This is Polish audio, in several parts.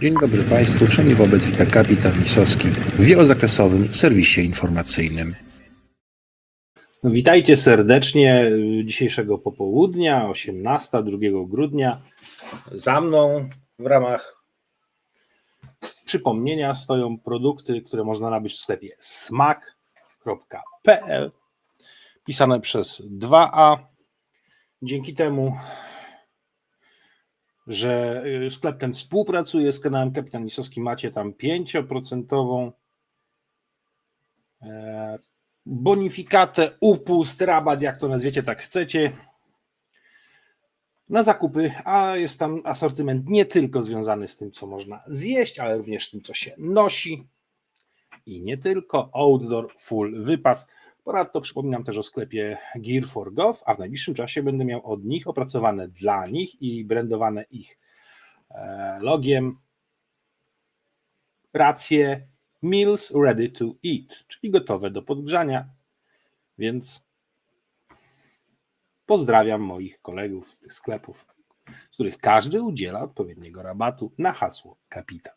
Dzień dobry Państwu, wszędzie wobec wita kapitan Lisowski w wielozakresowym serwisie informacyjnym. Witajcie serdecznie dzisiejszego popołudnia, 18, 2 grudnia. Za mną w ramach przypomnienia stoją produkty, które można nabyć w sklepie smak.pl pisane przez 2A. Dzięki temu, że y, sklep ten współpracuje z kanałem Kapitan Lisowski, macie tam 5% e, bonifikatę, upust, rabat, jak to nazwiecie, tak chcecie, na zakupy, a jest tam asortyment nie tylko związany z tym, co można zjeść, ale również tym, co się nosi i nie tylko, outdoor full wypas. Ponadto przypominam też o sklepie Gear for Golf, a w najbliższym czasie będę miał od nich opracowane dla nich i brandowane ich e, logiem racje Meals ready to eat, czyli gotowe do podgrzania. Więc pozdrawiam moich kolegów z tych sklepów, z których każdy udziela odpowiedniego rabatu na hasło kapitan.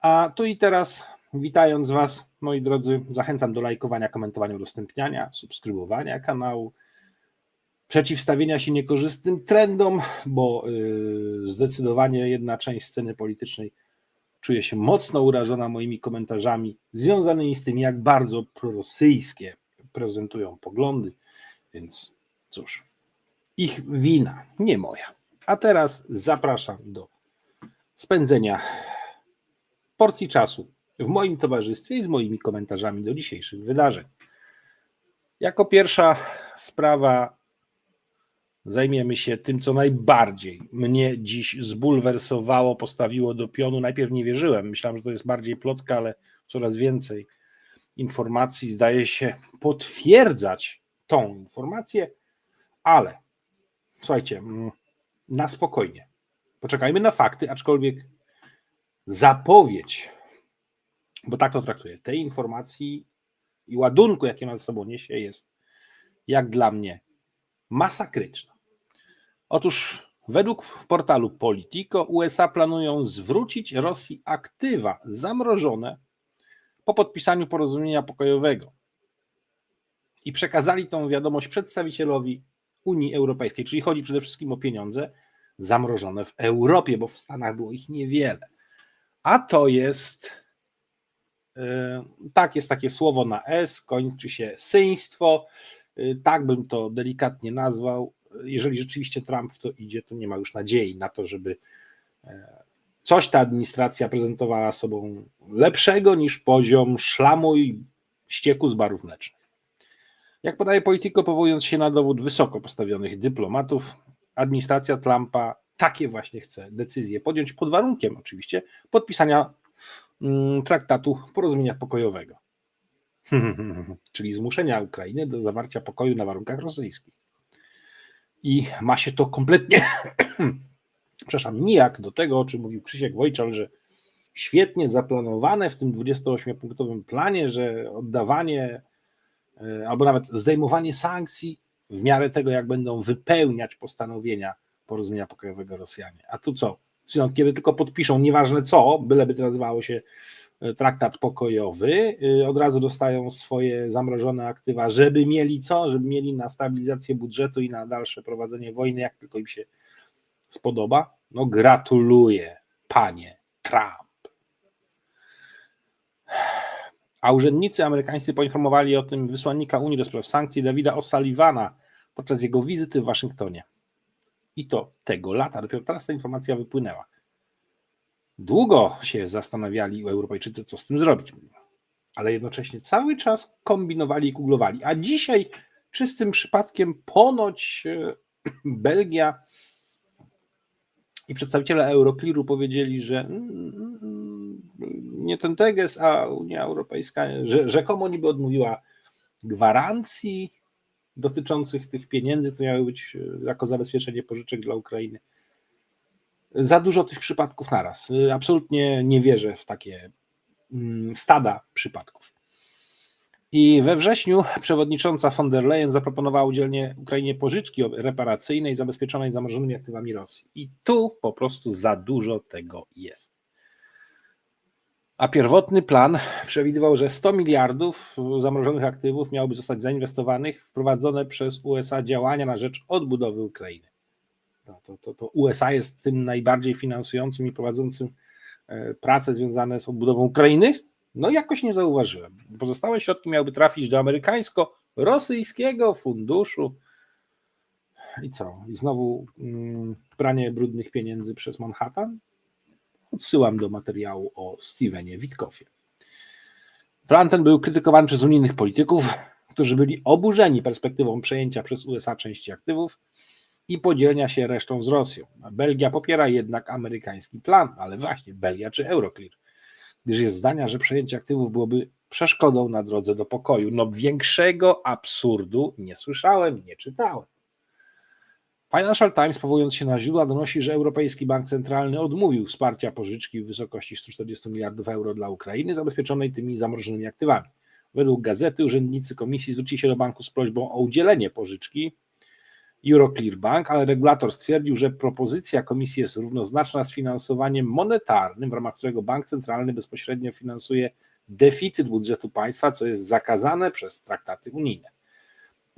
A tu i teraz, witając Was, moi drodzy, zachęcam do lajkowania, komentowania, udostępniania, subskrybowania kanału, przeciwstawienia się niekorzystnym trendom, bo yy, zdecydowanie jedna część sceny politycznej czuje się mocno urażona moimi komentarzami związanymi z tym, jak bardzo prorosyjskie prezentują poglądy, więc cóż, ich wina, nie moja. A teraz zapraszam do spędzenia porcji czasu w moim towarzystwie i z moimi komentarzami do dzisiejszych wydarzeń. Jako pierwsza sprawa zajmiemy się tym, co najbardziej mnie dziś zbulwersowało, postawiło do pionu. Najpierw nie wierzyłem, myślałem, że to jest bardziej plotka, ale coraz więcej informacji zdaje się potwierdzać tą informację, ale słuchajcie, mm, na spokojnie. Poczekajmy na fakty, aczkolwiek zapowiedź, bo tak to traktuję, tej informacji i ładunku, jaki ona ze sobą niesie, jest jak dla mnie masakryczna. Otóż według portalu Politico USA planują zwrócić Rosji aktywa zamrożone po podpisaniu porozumienia pokojowego i przekazali tą wiadomość przedstawicielowi Unii Europejskiej, czyli chodzi przede wszystkim o pieniądze zamrożone w Europie, bo w Stanach było ich niewiele. A to jest tak, jest takie słowo na S, kończy się syństwo, yy, tak bym to delikatnie nazwał. Jeżeli rzeczywiście Trump w to idzie, to nie ma już nadziei na to, żeby e, coś ta administracja prezentowała sobą lepszego niż poziom szlamu i ścieku z barów mlecznych. Jak podaje Politico, powołując się na dowód wysoko postawionych dyplomatów, administracja Trumpa takie właśnie chce decyzje podjąć, pod warunkiem oczywiście podpisania traktatu porozumienia pokojowego. Czyli zmuszenia Ukrainy do zawarcia pokoju na warunkach rosyjskich. I ma się to kompletnie przepraszam, nijak do tego, o czym mówił Krzysiek Wojczal, że świetnie zaplanowane w tym 28-punktowym planie, że oddawanie e, albo nawet zdejmowanie sankcji w miarę tego, jak będą wypełniać postanowienia porozumienia pokojowego Rosjanie. A tu co? Kiedy tylko podpiszą, nieważne co, byleby to nazywało się e, traktat pokojowy, e, od razu dostają swoje zamrożone aktywa, żeby mieli co? Żeby mieli na stabilizację budżetu i na dalsze prowadzenie wojny, jak tylko im się spodoba? No gratuluję, panie Trump. A urzędnicy amerykańscy poinformowali o tym wysłannika Unii do spraw sankcji Dawida O'Sullivana podczas jego wizyty w Waszyngtonie. I to tego lata. Dopiero teraz ta informacja wypłynęła. Długo się zastanawiali Europejczycy, co z tym zrobić. Ale jednocześnie cały czas kombinowali i kuglowali. A dzisiaj czystym przypadkiem ponoć e, Belgia i przedstawiciele Euroclearu powiedzieli, że nie ten teges, a Unia Europejska że rzekomo niby odmówiła gwarancji dotyczących tych pieniędzy, to miały być e, jako zabezpieczenie pożyczek dla Ukrainy. Za dużo tych przypadków naraz. E, absolutnie nie wierzę w takie mm, stada przypadków. I we wrześniu przewodnicząca von der Leyen zaproponowała udzielnie Ukrainie pożyczki reparacyjnej zabezpieczonej zamrożonymi aktywami Rosji. I tu po prostu za dużo tego jest. A pierwotny plan przewidywał, że 100 miliardów zamrożonych aktywów miałoby zostać zainwestowanych w prowadzone przez USA działania na rzecz odbudowy Ukrainy. To, to, to, to USA jest tym najbardziej finansującym i prowadzącym e, prace związane z odbudową Ukrainy. No jakoś nie zauważyłem. Pozostałe środki miałyby trafić do amerykańsko-rosyjskiego funduszu. I co? I znowu mm, pranie brudnych pieniędzy przez Manhattan? Odsyłam do materiału o Stevenie Witkowie. Plan ten był krytykowany przez unijnych polityków, którzy byli oburzeni perspektywą przejęcia przez USA części aktywów i podzielenia się resztą z Rosją. Belgia popiera jednak amerykański plan, ale właśnie Belgia czy Euroclear, gdyż jest zdania, że przejęcie aktywów byłoby przeszkodą na drodze do pokoju. No większego absurdu nie słyszałem, nie czytałem. Financial Times, powołując się na źródła, donosi, że Europejski Bank Centralny odmówił wsparcia pożyczki w wysokości 140 miliardów euro dla Ukrainy, zabezpieczonej tymi zamrożonymi aktywami. Według gazety urzędnicy komisji zwrócili się do banku z prośbą o udzielenie pożyczki Euroclear Bank, ale regulator stwierdził, że propozycja komisji jest równoznaczna z finansowaniem monetarnym, w ramach którego bank centralny bezpośrednio finansuje deficyt budżetu państwa, co jest zakazane przez traktaty unijne.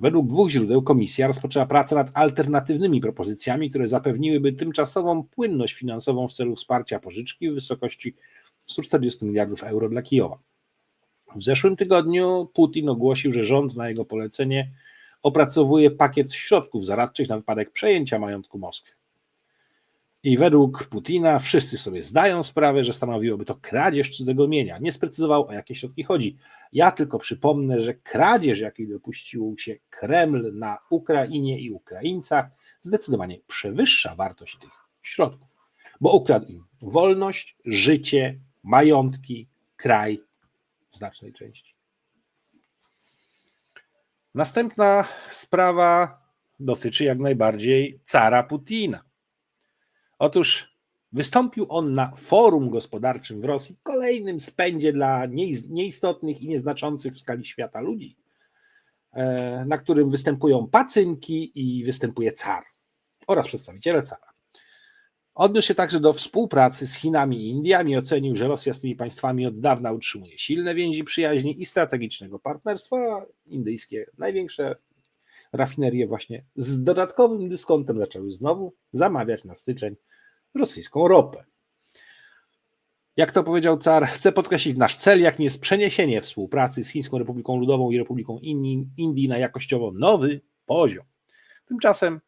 Według dwóch źródeł komisja rozpoczęła pracę nad alternatywnymi propozycjami, które zapewniłyby tymczasową płynność finansową w celu wsparcia pożyczki w wysokości 140 miliardów euro dla Kijowa. W zeszłym tygodniu Putin ogłosił, że rząd na jego polecenie opracowuje pakiet środków zaradczych na wypadek przejęcia majątku Moskwy. I według Putina wszyscy sobie zdają sprawę, że stanowiłoby to kradzież cudzego mienia. Nie sprecyzował, o jakie środki chodzi. Ja tylko przypomnę, że kradzież, jakiej dopuścił się Kreml na Ukrainie i Ukraińcach, zdecydowanie przewyższa wartość tych środków, bo ukradł im wolność, życie, majątki, kraj w znacznej części. Następna sprawa dotyczy jak najbardziej cara Putina. Otóż wystąpił on na forum gospodarczym w Rosji, kolejnym spędzie dla nieistotnych i nieznaczących w skali świata ludzi, e, na którym występują pacynki i występuje car oraz przedstawiciele cara. Odniósł się także do współpracy z Chinami i Indiami, ocenił, że Rosja z tymi państwami od dawna utrzymuje silne więzi przyjaźni i strategicznego partnerstwa. Indyjskie największe rafinerie właśnie z dodatkowym dyskontem zaczęły znowu zamawiać na styczeń rosyjską ropę. Jak to powiedział car, chcę podkreślić nasz cel, jakim jest przeniesienie współpracy z Chińską Republiką Ludową i Republiką Indii na jakościowo nowy poziom. Tymczasem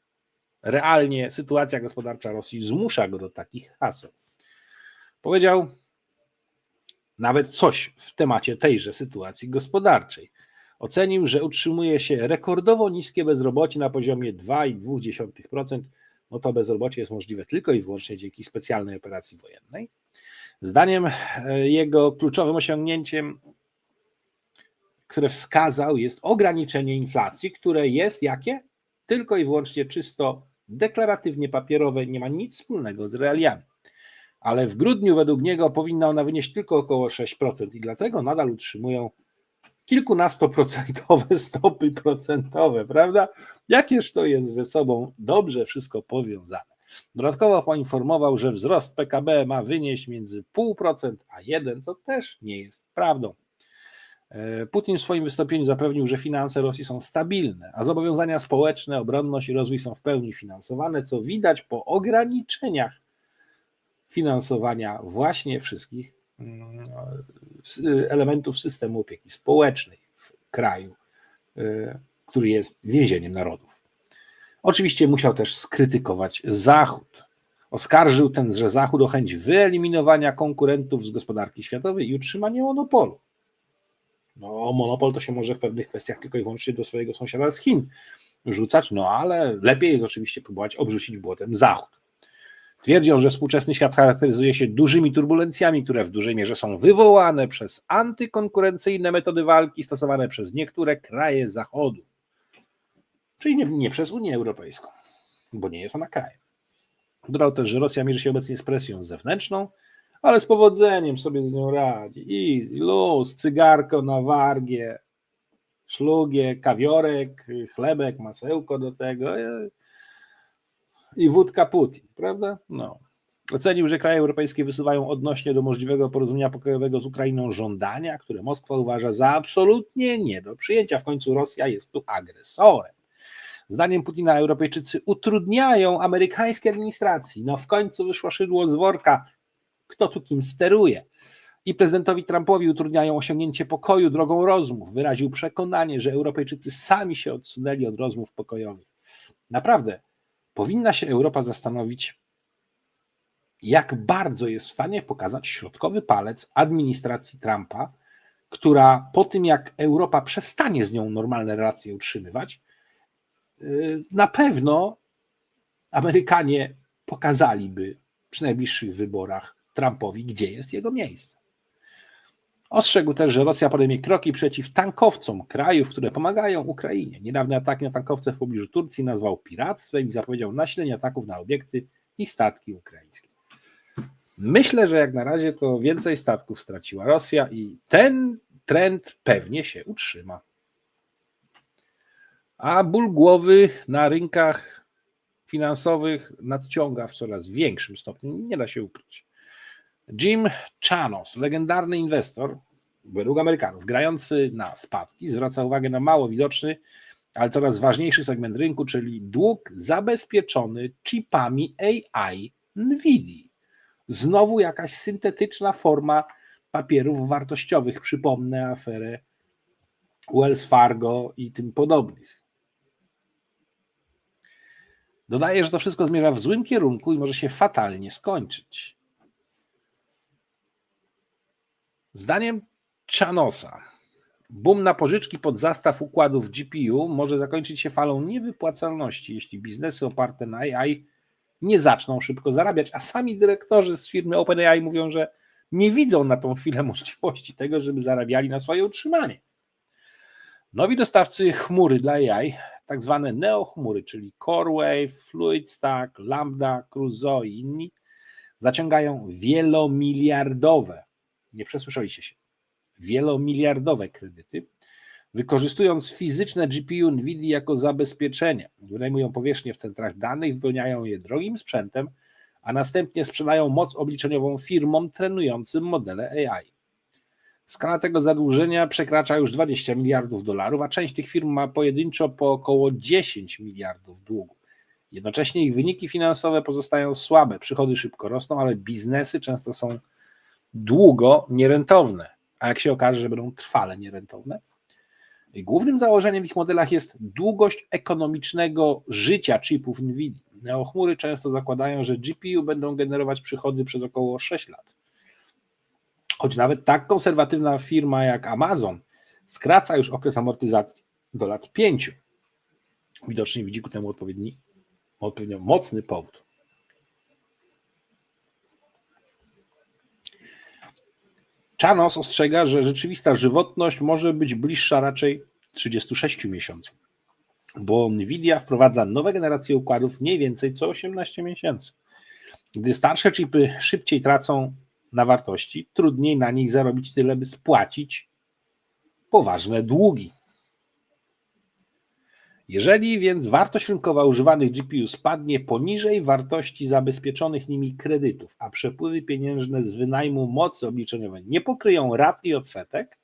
realnie sytuacja gospodarcza Rosji zmusza go do takich haseł. Powiedział nawet coś w temacie tejże sytuacji gospodarczej. Ocenił, że utrzymuje się rekordowo niskie bezrobocie na poziomie 2,2%. No to bezrobocie jest możliwe tylko i wyłącznie dzięki specjalnej operacji wojennej. Zdaniem e, jego kluczowym osiągnięciem, które wskazał, jest ograniczenie inflacji, które jest jakie? Tylko i wyłącznie czysto deklaratywnie papierowe, nie ma nic wspólnego z realiami. Ale w grudniu według niego powinna ona wynieść tylko około 6% i dlatego nadal utrzymują kilkunastoprocentowe stopy procentowe, prawda? Jakież to jest ze sobą dobrze wszystko powiązane. Dodatkowo poinformował, że wzrost PKB ma wynieść między 0,5% a 1%, co też nie jest prawdą. E, Putin w swoim wystąpieniu zapewnił, że finanse Rosji są stabilne, a zobowiązania społeczne, obronność i rozwój są w pełni finansowane, co widać po ograniczeniach finansowania właśnie wszystkich mm, elementów systemu opieki społecznej w kraju, e, który jest więzieniem narodów. Oczywiście musiał też skrytykować Zachód. Oskarżył tenże Zachód o chęć wyeliminowania konkurentów z gospodarki światowej i utrzymania monopolu. No, monopol to się może w pewnych kwestiach tylko i wyłącznie do swojego sąsiada z Chin rzucać, no ale lepiej jest oczywiście próbować obrzucić błotem Zachód. Twierdzią, że współczesny świat charakteryzuje się dużymi turbulencjami, które w dużej mierze są wywołane przez antykonkurencyjne metody walki stosowane przez niektóre kraje Zachodu. Czyli nie, nie przez Unię Europejską, bo nie jest ona krajem. Dodał też, że Rosja mierzy się obecnie z presją zewnętrzną, ale z powodzeniem sobie z nią radzi. Easy, luz, cygarko na wargie, szlugie, kawiorek, chlebek, masełko do tego i wódka Putin, prawda? No. Ocenił, że kraje europejskie wysuwają odnośnie do możliwego porozumienia pokojowego z Ukrainą żądania, które Moskwa uważa za absolutnie nie do przyjęcia. W końcu Rosja jest tu agresorem. Zdaniem Putina Europejczycy utrudniają amerykańskiej administracji. No w końcu wyszło szydło z worka. Kto tu kim steruje? I prezydentowi Trumpowi utrudniają osiągnięcie pokoju drogą rozmów. Wyraził przekonanie, że Europejczycy sami się odsunęli od rozmów pokojowych. Naprawdę, powinna się Europa zastanowić, jak bardzo jest w stanie pokazać środkowy palec administracji Trumpa, która po tym, jak Europa przestanie z nią normalne relacje utrzymywać, yy, na pewno Amerykanie pokazaliby przy najbliższych wyborach Trumpowi, gdzie jest jego miejsce. Ostrzegł też, że Rosja podejmie kroki przeciw tankowcom krajów, które pomagają Ukrainie. Niedawny atak na tankowce w pobliżu Turcji nazwał piractwem i zapowiedział nasilenie ataków na obiekty i statki ukraińskie. Myślę, że jak na razie to więcej statków straciła Rosja i ten trend pewnie się utrzyma. A ból głowy na rynkach finansowych nadciąga w coraz większym stopniu, nie da się ukryć. Jim Chanos, legendarny inwestor, według Amerykanów, grający na spadki, zwraca uwagę na mało widoczny, ale coraz ważniejszy segment rynku, czyli dług zabezpieczony chipami AI NVIDIA. Znowu jakaś syntetyczna forma papierów wartościowych. Przypomnę aferę Wells Fargo i tym podobnych. Dodaję, że to wszystko zmierza w złym kierunku i może się fatalnie skończyć. Zdaniem Chanosa, boom na pożyczki pod zastaw układów GPU może zakończyć się falą niewypłacalności, jeśli biznesy oparte na AI nie zaczną szybko zarabiać, a sami dyrektorzy z firmy OpenAI mówią, że nie widzą na tą chwilę możliwości tego, żeby zarabiali na swoje utrzymanie. Nowi dostawcy chmury dla AI, tak zwane neochmury, czyli CoreWave, FluidStack, Lambda, Crusoe i inni, zaciągają wielomiliardowe, nie przesłyszeliście się, wielomiliardowe kredyty, wykorzystując fizyczne GPU NVIDIA jako zabezpieczenie. Wynajmują powierzchnie w centrach danych, wypełniają je drogim sprzętem, a następnie sprzedają moc obliczeniową firmom trenującym modele AI. Skala tego zadłużenia przekracza już 20 miliardów dolarów, a część tych firm ma pojedynczo po około 10 miliardów długu. Jednocześnie ich wyniki finansowe pozostają słabe, przychody szybko rosną, ale biznesy często są długo nierentowne, a jak się okaże, że będą trwale nierentowne, Głównym założeniem w ich modelach jest długość ekonomicznego życia chipów NVIDIA. Neochmury często zakładają, że GPU będą generować przychody przez około 6 lat. Choć nawet tak konserwatywna firma jak Amazon skraca już okres amortyzacji do lat 5. Widocznie widzi ku temu odpowiedni, odpowiednio mocny powód. Chanos ostrzega, że rzeczywista żywotność może być bliższa raczej 36 miesiącom, bo Nvidia wprowadza nowe generacje układów mniej więcej co 18 miesięcy. Gdy starsze chipy szybciej tracą na wartości, trudniej na nich zarobić tyle, by spłacić poważne długi. Jeżeli więc wartość rynkowa używanych GPU spadnie poniżej wartości zabezpieczonych nimi kredytów, a przepływy pieniężne z wynajmu mocy obliczeniowej nie pokryją rat i odsetek,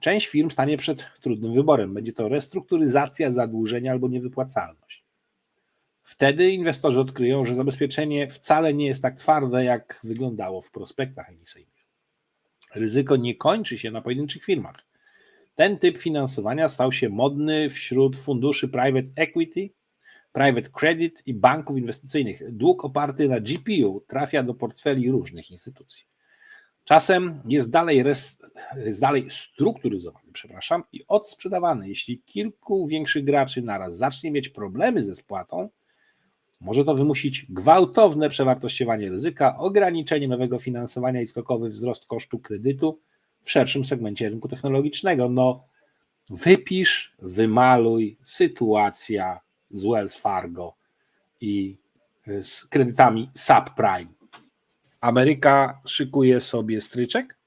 część firm stanie przed trudnym wyborem. Będzie to restrukturyzacja zadłużenia albo niewypłacalność. Wtedy inwestorzy odkryją, że zabezpieczenie wcale nie jest tak twarde, jak wyglądało w prospektach emisyjnych. Ryzyko nie kończy się na pojedynczych firmach. Ten typ finansowania stał się modny wśród funduszy private equity, private credit i banków inwestycyjnych. Dług oparty na GPU trafia do portfeli różnych instytucji. Czasem jest dalej, res, jest dalej strukturyzowany, przepraszam, i odsprzedawany. Jeśli kilku większych graczy naraz zacznie mieć problemy ze spłatą, może to wymusić gwałtowne przewartościowanie ryzyka, ograniczenie nowego finansowania i skokowy wzrost kosztu kredytu w szerszym segmencie rynku technologicznego. No, wypisz, wymaluj sytuacja z Wells Fargo i z kredytami subprime. Ameryka szykuje sobie stryczek.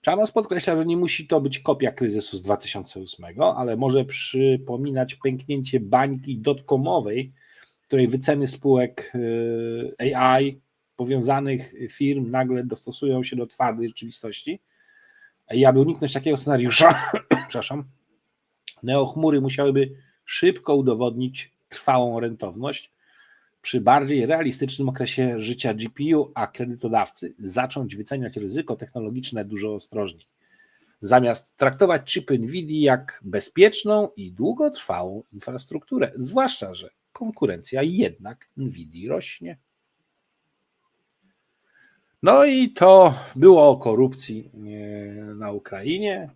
Czanos podkreśla, że nie musi to być kopia kryzysu z 2008, ale może przypominać pęknięcie bańki dotcomowej, której wyceny spółek AI powiązanych firm nagle dostosują się do twardej rzeczywistości. I aby uniknąć takiego scenariusza, przepraszam, neochmury musiałyby szybko udowodnić trwałą rentowność przy bardziej realistycznym okresie życia GPU, a kredytodawcy zacząć wyceniać ryzyko technologiczne dużo ostrożniej. Zamiast traktować chipy NVIDIA jak bezpieczną i długotrwałą infrastrukturę, zwłaszcza, że konkurencja jednak NVIDIA rośnie. No i to było o korupcji e, na Ukrainie.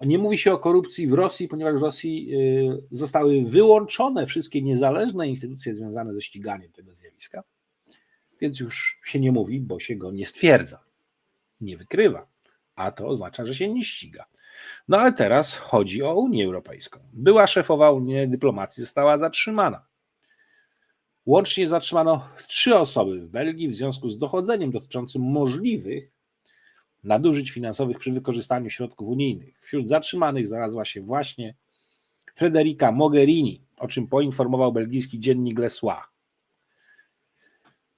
Nie mówi się o korupcji w Rosji, ponieważ w Rosji e, zostały wyłączone wszystkie niezależne instytucje związane ze ściganiem tego zjawiska, więc już się nie mówi, bo się go nie stwierdza, nie wykrywa, a to oznacza, że się nie ściga. No ale teraz chodzi o Unię Europejską. Była szefowa Unii Dyplomacji została zatrzymana. Łącznie zatrzymano trzy osoby w Belgii w związku z dochodzeniem dotyczącym możliwych nadużyć finansowych przy wykorzystaniu środków unijnych. Wśród zatrzymanych znalazła się właśnie Frederica Mogherini, o czym poinformował belgijski dziennik Le Soir.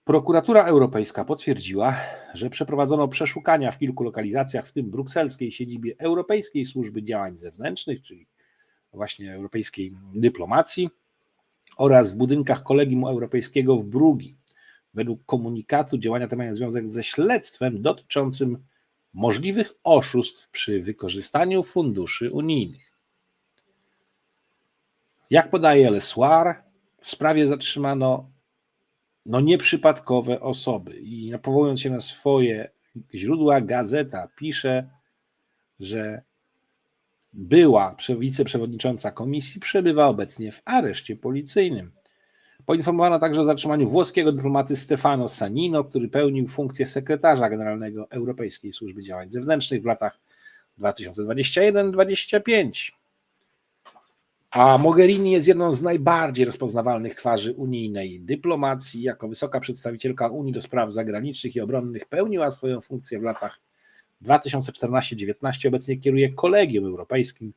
Prokuratura Europejska potwierdziła, że przeprowadzono przeszukania w kilku lokalizacjach, w tym brukselskiej siedzibie Europejskiej Służby Działań Zewnętrznych, czyli właśnie europejskiej dyplomacji, oraz w budynkach Kolegium Europejskiego w Brugi. Według komunikatu działania te mają związek ze śledztwem dotyczącym możliwych oszustw przy wykorzystaniu funduszy unijnych. Jak podaje Le Soir, w sprawie zatrzymano no nieprzypadkowe osoby i powołując się na swoje źródła, gazeta pisze, że była wiceprzewodnicząca komisji, przebywa obecnie w areszcie policyjnym. Poinformowano także o zatrzymaniu włoskiego dyplomaty Stefano Sanino, który pełnił funkcję sekretarza generalnego Europejskiej Służby Działań Zewnętrznych w latach 2021-2025. A Mogherini jest jedną z najbardziej rozpoznawalnych twarzy unijnej dyplomacji. Jako wysoka przedstawicielka Unii do spraw zagranicznych i obronnych pełniła swoją funkcję w latach 2014-19 obecnie kieruje Kolegium Europejskim,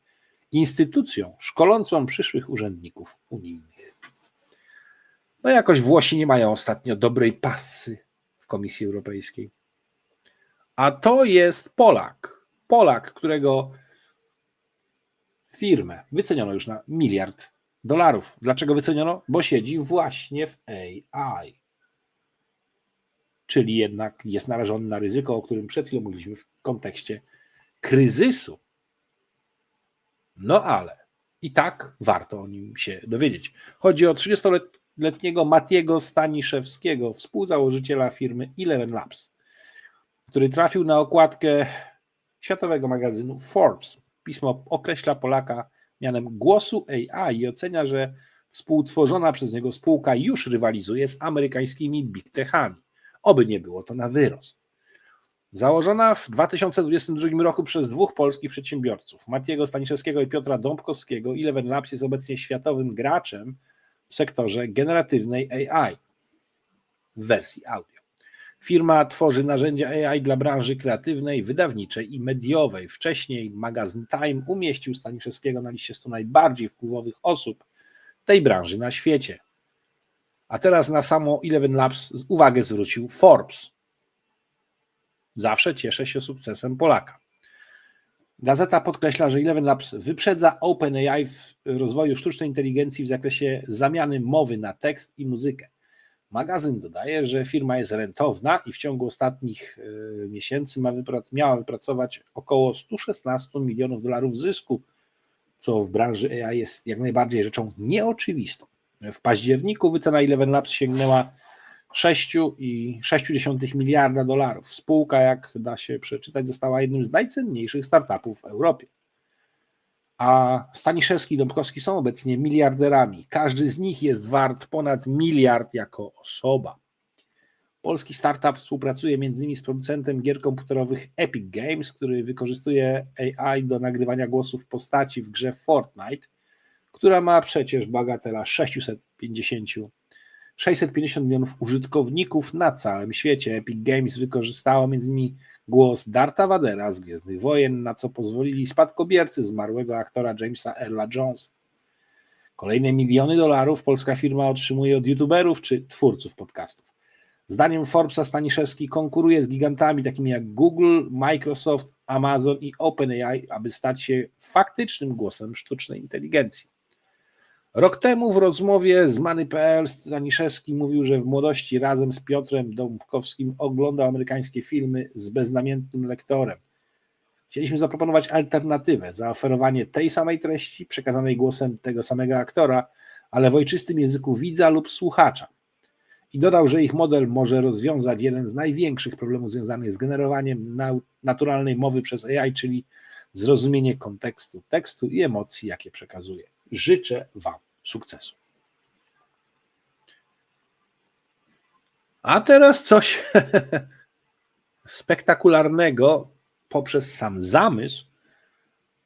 instytucją szkolącą przyszłych urzędników unijnych. No jakoś Włosi nie mają ostatnio dobrej pasy w Komisji Europejskiej. A to jest Polak. Polak, którego firmę wyceniono już na miliard dolarów. Dlaczego wyceniono? Bo siedzi właśnie w AI czyli jednak jest narażony na ryzyko, o którym przed chwilą mówiliśmy w kontekście kryzysu. No ale i tak warto o nim się dowiedzieć. Chodzi o 30-letniego Matiego Staniszewskiego, współzałożyciela firmy Eleven Labs, który trafił na okładkę światowego magazynu Forbes. Pismo określa Polaka mianem głosu AI i ocenia, że współtworzona przez niego spółka już rywalizuje z amerykańskimi big techami. Oby nie było to na wyrost. Założona w 2022 roku przez dwóch polskich przedsiębiorców, Matiego Staniszewskiego i Piotra Dąbkowskiego, Eleven Labs jest obecnie światowym graczem w sektorze generatywnej AI w wersji audio. Firma tworzy narzędzia AI dla branży kreatywnej, wydawniczej i mediowej. Wcześniej magazyn Time umieścił Staniszewskiego na liście 100 najbardziej wpływowych osób tej branży na świecie. A teraz na samo Eleven Labs uwagę zwrócił Forbes. Zawsze cieszę się sukcesem Polaka. Gazeta podkreśla, że Eleven Labs wyprzedza OpenAI w rozwoju sztucznej inteligencji w zakresie zamiany mowy na tekst i muzykę. Magazyn dodaje, że firma jest rentowna i w ciągu ostatnich e, miesięcy ma wyprac miała wypracować około 116 milionów dolarów zysku, co w branży AI jest jak najbardziej rzeczą nieoczywistą. W październiku wycena Eleven Labs sięgnęła 6,6 miliarda dolarów. Spółka, jak da się przeczytać, została jednym z najcenniejszych startupów w Europie. A Staniszewski i Dąbkowski są obecnie miliarderami. Każdy z nich jest wart ponad miliard jako osoba. Polski startup współpracuje m.in. z producentem gier komputerowych Epic Games, który wykorzystuje AI do nagrywania głosów postaci w grze Fortnite – która ma przecież bagatela 650, 650 milionów użytkowników na całym świecie. Epic Games wykorzystało m.in. głos Darta Vadera z Gwiezdnych Wojen, na co pozwolili spadkobiercy zmarłego aktora Jamesa Earla Jonesa. Kolejne miliony dolarów polska firma otrzymuje od youtuberów czy twórców podcastów. Zdaniem Forbesa Staniszewski konkuruje z gigantami takimi jak Google, Microsoft, Amazon i OpenAI, aby stać się faktycznym głosem sztucznej inteligencji. Rok temu w rozmowie z Many.pl Staniszewski mówił, że w młodości razem z Piotrem Dąbkowskim oglądał amerykańskie filmy z beznamiętnym lektorem. Chcieliśmy zaproponować alternatywę, zaoferowanie tej samej treści przekazanej głosem tego samego aktora, ale w ojczystym języku widza lub słuchacza. I dodał, że ich model może rozwiązać jeden z największych problemów związanych z generowaniem naturalnej mowy przez AI, czyli zrozumienie kontekstu tekstu i emocji, jakie przekazuje. Życzę Wam sukcesu. A teraz coś spektakularnego poprzez sam zamysł,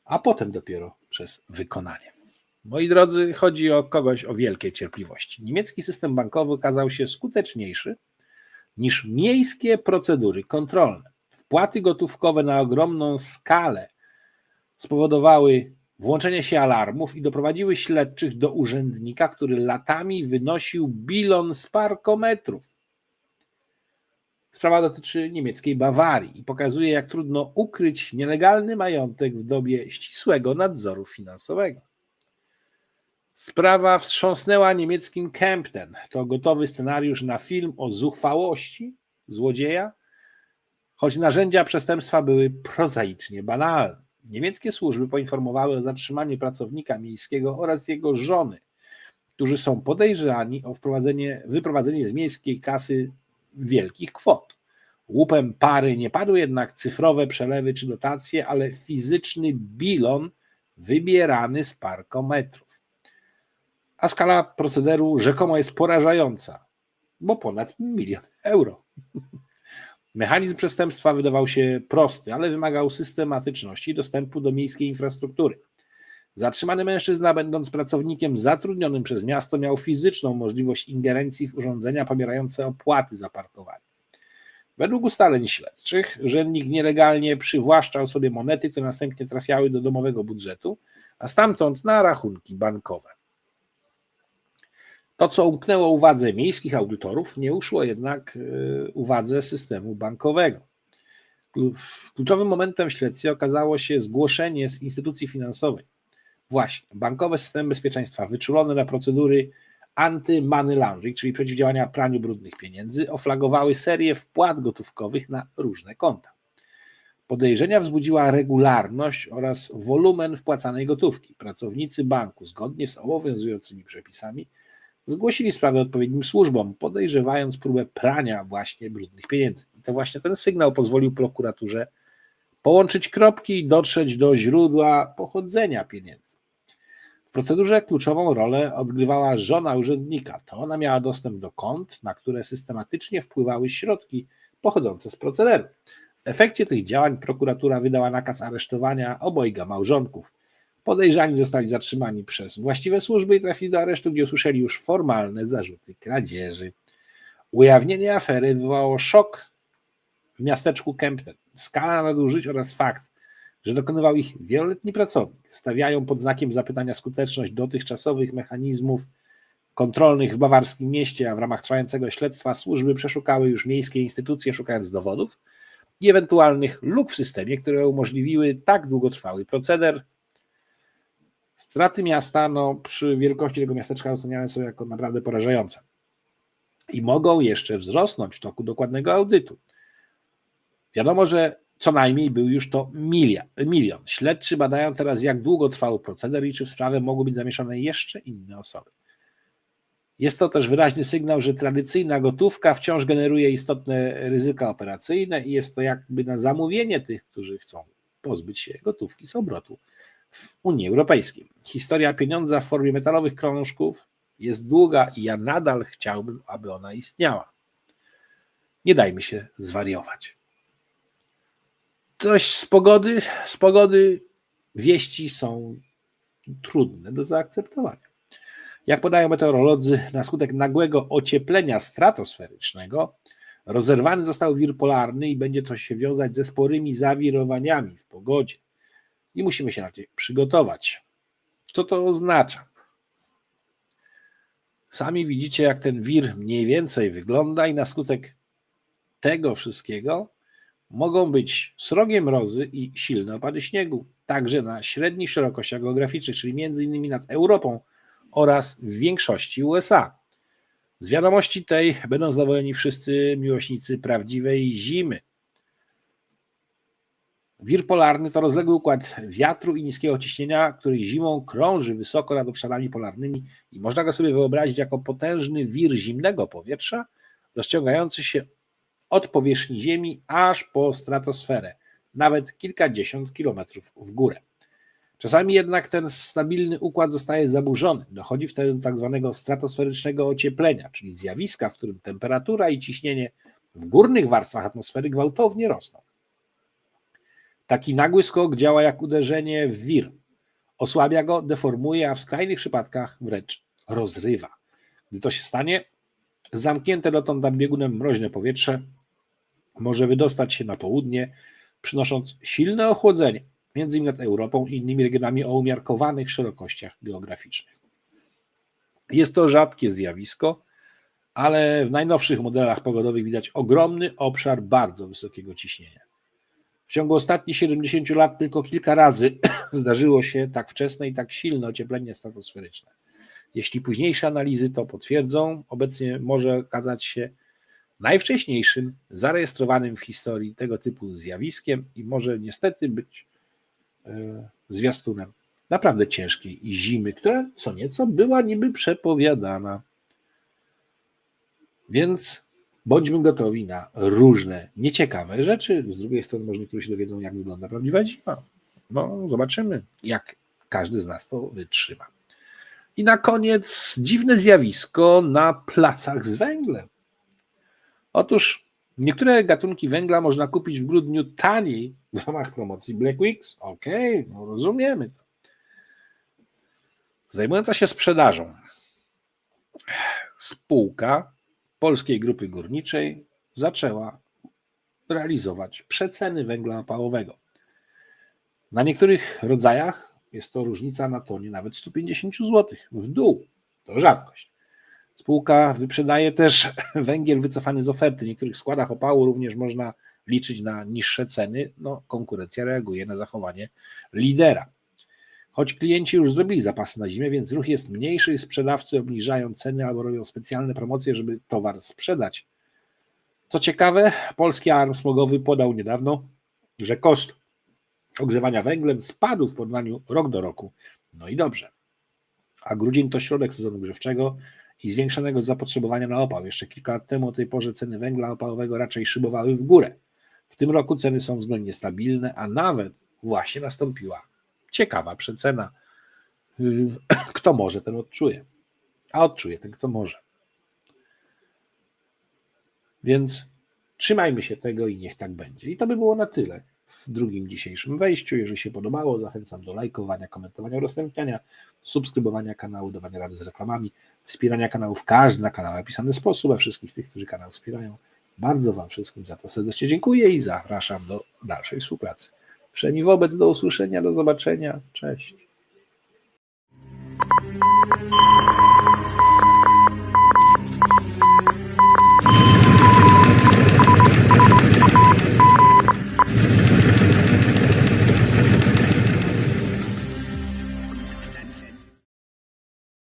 a potem dopiero przez wykonanie. Moi drodzy, chodzi o kogoś o wielkiej cierpliwości. Niemiecki system bankowy okazał się skuteczniejszy niż miejskie procedury kontrolne. Wpłaty gotówkowe na ogromną skalę spowodowały włączenie się alarmów i doprowadziły śledczych do urzędnika, który latami wynosił bilon z parkometrów. Sprawa dotyczy niemieckiej Bawarii i pokazuje, jak trudno ukryć nielegalny majątek w dobie ścisłego nadzoru finansowego. Sprawa wstrząsnęła niemieckim Kempten. To gotowy scenariusz na film o zuchwałości złodzieja, choć narzędzia przestępstwa były prozaicznie banalne. Niemieckie służby poinformowały o zatrzymaniu pracownika miejskiego oraz jego żony, którzy są podejrzani o wprowadzenie, wyprowadzenie z miejskiej kasy wielkich kwot. Łupem pary nie padły jednak cyfrowe przelewy czy dotacje, ale fizyczny bilon wybierany z parkometrów. A skala procederu rzekomo jest porażająca, bo ponad milion euro. Mechanizm przestępstwa wydawał się prosty, ale wymagał systematyczności i dostępu do miejskiej infrastruktury. Zatrzymany mężczyzna, będąc pracownikiem zatrudnionym przez miasto, miał fizyczną możliwość ingerencji w urządzenia pobierające opłaty za parkowanie. Według ustaleń śledczych, urzędnik nielegalnie przywłaszczał sobie monety, które następnie trafiały do domowego budżetu, a stamtąd na rachunki bankowe. To, co umknęło uwadze miejskich audytorów, nie uszło jednak y, uwadze systemu bankowego. Kluczowym momentem w śledztwie okazało się zgłoszenie z instytucji finansowej. Właśnie, bankowe systemy bezpieczeństwa wyczulone na procedury anty-money laundering, czyli przeciwdziałania praniu brudnych pieniędzy, oflagowały serię wpłat gotówkowych na różne konta. Podejrzenia wzbudziła regularność oraz wolumen wpłacanej gotówki. Pracownicy banku, zgodnie z obowiązującymi przepisami, zgłosili sprawę odpowiednim służbom, podejrzewając próbę prania właśnie brudnych pieniędzy. I to właśnie ten sygnał pozwolił prokuraturze połączyć kropki i dotrzeć do źródła pochodzenia pieniędzy. W procedurze kluczową rolę odgrywała żona urzędnika. To ona miała dostęp do kont, na które systematycznie wpływały środki pochodzące z procederu. W efekcie tych działań prokuratura wydała nakaz aresztowania obojga małżonków. Podejrzani zostali zatrzymani przez właściwe służby i trafili do aresztu, gdzie usłyszeli już formalne zarzuty kradzieży. Ujawnienie afery wywołało szok w miasteczku Kempten. Skala nadużyć oraz fakt, że dokonywał ich wieloletni pracownik, stawiają pod znakiem zapytania skuteczność dotychczasowych mechanizmów kontrolnych w bawarskim mieście, a w ramach trwającego śledztwa służby przeszukały już miejskie instytucje, szukając dowodów i ewentualnych luk w systemie, które umożliwiły tak długotrwały proceder. Straty miasta no, przy wielkości tego miasteczka oceniane są jako naprawdę porażające i mogą jeszcze wzrosnąć w toku dokładnego audytu. Wiadomo, że co najmniej był już to milion. milion. Śledczy badają teraz, jak długo trwał proceder i czy w sprawę mogły być zamieszane jeszcze inne osoby. Jest to też wyraźny sygnał, że tradycyjna gotówka wciąż generuje istotne ryzyka operacyjne i jest to jakby na zamówienie tych, którzy chcą pozbyć się gotówki z obrotu w Unii Europejskiej. Historia pieniądza w formie metalowych krążków jest długa i ja nadal chciałbym, aby ona istniała. Nie dajmy się zwariować. Coś z pogody, z pogody wieści są trudne do zaakceptowania. Jak podają meteorolodzy, na skutek nagłego ocieplenia stratosferycznego rozerwany został wir polarny i będzie to się wiązać ze sporymi zawirowaniami w pogodzie. I musimy się na przygotować. Co to oznacza? Sami widzicie, jak ten wir mniej więcej wygląda, i na skutek tego wszystkiego mogą być srogie mrozy i silne opady śniegu, także na średnich szerokościach geograficznych, czyli między innymi nad Europą oraz w większości USA. Z wiadomości tej będą zadowoleni wszyscy miłośnicy prawdziwej zimy. Wir polarny to rozległy układ wiatru i niskiego ciśnienia, który zimą krąży wysoko nad obszarami polarnymi i można go sobie wyobrazić jako potężny wir zimnego powietrza, rozciągający się od powierzchni Ziemi aż po stratosferę, nawet kilkadziesiąt kilometrów w górę. Czasami jednak ten stabilny układ zostaje zaburzony. Dochodzi wtedy do tak zwanego stratosferycznego ocieplenia, czyli zjawiska, w którym temperatura i ciśnienie w górnych warstwach atmosfery gwałtownie rosną. Taki nagły skok działa jak uderzenie w wir. Osłabia go, deformuje, a w skrajnych przypadkach wręcz rozrywa. Gdy to się stanie, zamknięte dotąd nad biegunem mroźne powietrze może wydostać się na południe, przynosząc silne ochłodzenie, między innymi nad Europą i innymi regionami o umiarkowanych szerokościach geograficznych. Jest to rzadkie zjawisko, ale w najnowszych modelach pogodowych widać ogromny obszar bardzo wysokiego ciśnienia. W ciągu ostatnich 70 lat tylko kilka razy zdarzyło się tak wczesne i tak silne ocieplenie stratosferyczne. Jeśli późniejsze analizy to potwierdzą, obecnie może okazać się najwcześniejszym zarejestrowanym w historii tego typu zjawiskiem i może niestety być e, zwiastunem naprawdę ciężkiej zimy, która co nieco była niby przepowiadana. Więc bądźmy gotowi na różne nieciekawe rzeczy. Z drugiej strony, może niektórzy się dowiedzą, jak wygląda prawdziwa zima. No, zobaczymy, jak każdy z nas to wytrzyma. I na koniec dziwne zjawisko na placach z węglem. Otóż niektóre gatunki węgla można kupić w grudniu taniej w ramach promocji Black Weeks. Okej, okay, no rozumiemy to. Zajmująca się sprzedażą spółka Polskiej Grupy Górniczej zaczęła realizować przeceny węgla opałowego. Na niektórych rodzajach jest to różnica na tonie nawet 150 zł w dół. To rzadkość. Spółka wyprzedaje też węgiel wycofany z oferty. W niektórych składach opału również można liczyć na niższe ceny. No, konkurencja reaguje na zachowanie lidera. Choć klienci już zrobili zapasy na zimę, więc ruch jest mniejszy, sprzedawcy obniżają ceny albo robią specjalne promocje, żeby towar sprzedać. Co ciekawe, polski alarm smogowy podał niedawno, że koszt ogrzewania węglem spadł w porównaniu rok do roku. No i dobrze. A grudzień to środek sezonu grzewczego i zwiększonego zapotrzebowania na opał. Jeszcze kilka lat temu o tej porze ceny węgla opałowego raczej szybowały w górę. W tym roku ceny są względnie stabilne, a nawet właśnie nastąpiła ciekawa przecena. Kto może, ten odczuje. A odczuje ten, kto może. Więc trzymajmy się tego i niech tak będzie. I to by było na tyle w drugim dzisiejszym wejściu. Jeżeli się podobało, zachęcam do lajkowania, komentowania, udostępniania, subskrybowania kanału, dawania rady z reklamami, wspierania kanału w każdy na kanał napisany sposób, a wszystkich tych, którzy kanał wspierają. Bardzo Wam wszystkim za to serdecznie dziękuję i zapraszam do dalszej współpracy. Wszemi wobec, do usłyszenia, do zobaczenia. Cześć.